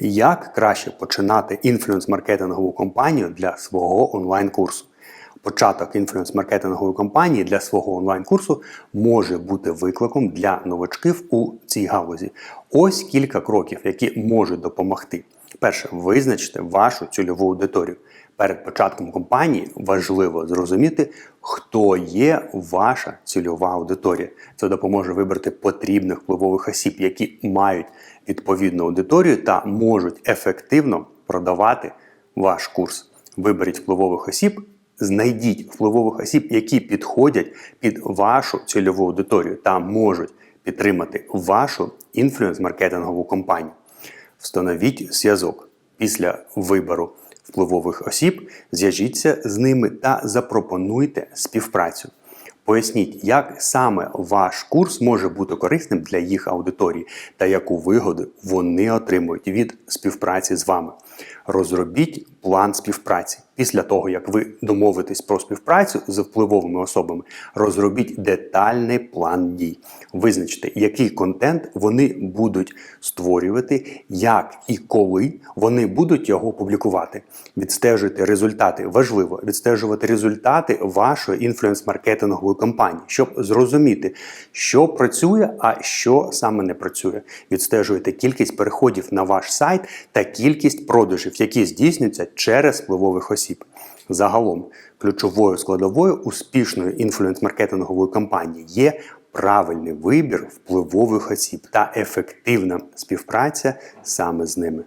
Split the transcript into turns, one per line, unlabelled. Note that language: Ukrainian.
Як краще починати інфлюенс-маркетингову кампанію для свого онлайн-курсу? Початок інфлюенс-маркетингової кампанії для свого онлайн-курсу може бути викликом для новачків у цій галузі. Ось кілька кроків, які можуть допомогти. Перше, визначте вашу цільову аудиторію. Перед початком кампанії важливо зрозуміти, хто є ваша цільова аудиторія. Це допоможе вибрати потрібних впливових осіб, які мають відповідну аудиторію та можуть ефективно продавати ваш курс. Виберіть впливових осіб, знайдіть впливових осіб, які підходять під вашу цільову аудиторію та можуть підтримати вашу інфлюенс-маркетингову кампанію. Встановіть зв'язок після вибору впливових осіб, зв'яжіться з ними та запропонуйте співпрацю. Поясніть, як саме ваш курс може бути корисним для їх аудиторії та яку вигоду вони отримують від співпраці з вами. Розробіть план співпраці. Після того, як ви домовитесь про співпрацю з впливовими особами, розробіть детальний план дій. Визначте, який контент вони будуть створювати, як і коли вони будуть його публікувати. Відстежуйте результати. Важливо відстежувати результати вашої інфлюенс-маркетингової кампанії, щоб зрозуміти, що працює, а що саме не працює. Відстежуйте кількість переходів на ваш сайт та кількість продажів, які здійснюються через впливових осіб. Загалом, ключовою складовою успішної інфлюенс-маркетингової кампанії є правильний вибір впливових осіб та ефективна співпраця саме з ними.